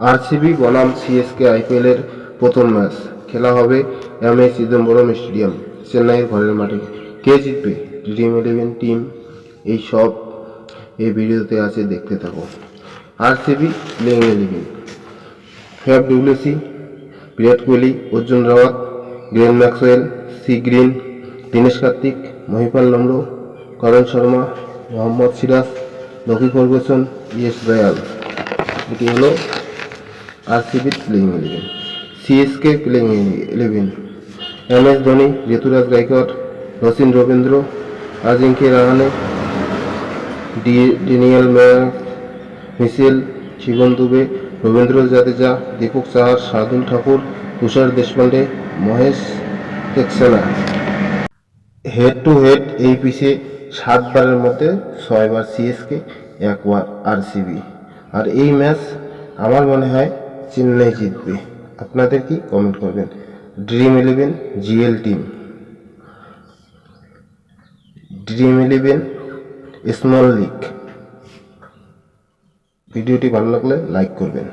RCB বনাম CSK আইপিএলের প্রথম ম্যাচ। খেলা হবে এম এ চিদম্বরম স্টেডিয়াম, চেন্নাইয়ের ঘরের মাঠে। কে জিতবে? ড্রিম ইলেভেন টিম এই সব এই ভিডিওতে আছে, দেখতে থাকো। RCB playing eleven Faf WC, Virat Kohli, Arjun Rawat, Glenn Maxwell, C Green, Dinesh Karthik, Mahipal নম্র করণ শর্মা, মোহাম্মদ সিরাজ লকি ফর্গুসন ইয়েস দয়াল এটি হলো RCB playing eleven CSK playing eleven M S Dhoni, Ruturaj Gaikwad Rachin Ravindra Ajinkya Rahane, D ডেনিয়েল মেয়ার Mitchell Shivam Dube, Ravindra Jadeja, Deepak Chahar Shardul Thakur, Tushar Deshpande Maheesh Theekshana. Head to head এই পিছে সাতবারের মধ্যে ছয়বার CSK একবার RCB আর এই match আমার মনে হয় চেন্নাই জিতবে। আপনাদের কি কমেন্ট করবেন? Dream Eleven GL team Dream Eleven small league ভিডিওটি ভালো লাগলে লাইক করবেন।